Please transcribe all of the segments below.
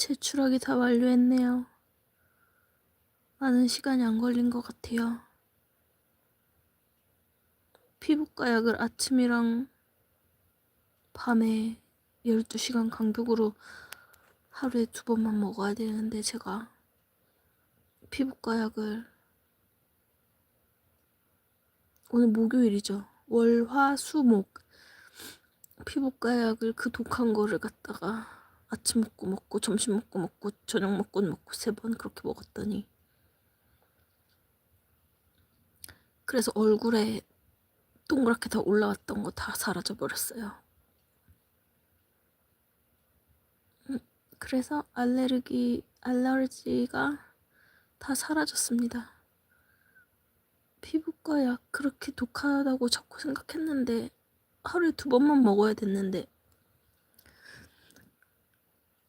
제출하기 다 완료했네요. 많은 시간이 안 걸린 것 같아요. 피부과 약을 아침이랑 밤에 12시간 간격으로 하루에 두 번만 먹어야 되는데 제가 피부과 약을 오늘 목요일이죠. 월, 화, 수, 목 피부과 약을 그 독한 거를 갖다가 아침 먹고 먹고 점심 먹고 먹고 저녁 먹고 먹고 세 번 그렇게 먹었더니 그래서 얼굴에 동그랗게 다 올라왔던 거 다 사라져 버렸어요. 음, 그래서 알레르기 알러지가 다 사라졌습니다. 피부과 약 그렇게 독하다고 자꾸 생각했는데 하루에 두 번만 먹어야 됐는데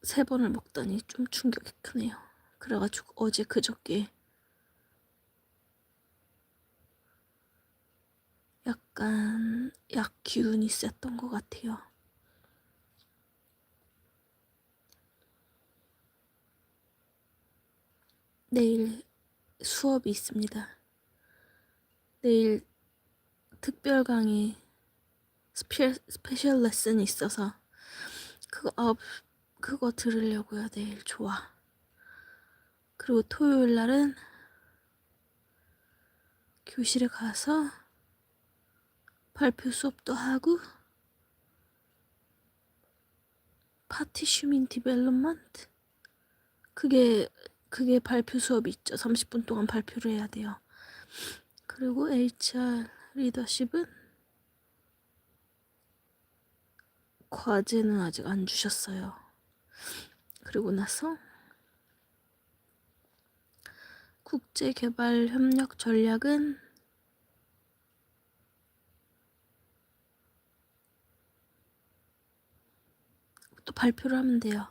세 번을 먹다니 좀 충격이 크네요. 그래가지고 어제 그저께 약간 약 기운이 셌던 것 같아요. 내일 수업이 있습니다. 내일 특별 강의 스페, 스페셜 레슨이 있어서 그거 아, 그거 들으려고요. 내일 좋아. 그리고 토요일 날은 교실에 가서 발표 수업도 하고 파티 슈민 디벨롭먼트 그게 그게 발표 수업이 있죠. 30분 동안 발표를 해야 돼요. 그리고 HR 리더십은 과제는 아직 안 주셨어요. 그리고 나서 국제개발 협력 전략은 또 발표를 하면 돼요.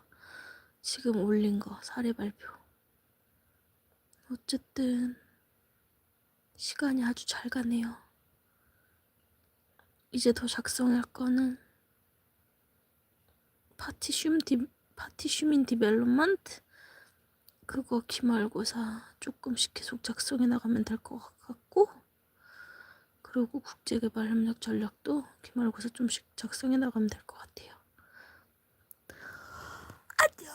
지금 올린 거 사례 발표. 어쨌든 시간이 아주 잘 가네요. 이제 더 작성할 거는 파티 슈민 디 파티슈민 디벨롭먼트 그거 기말고사 조금씩 계속 작성해 나가면 될 것 같고 그리고 국제개발협력 전략도 기말고사 좀씩 작성해 나가면 될 것 같아요. 안녕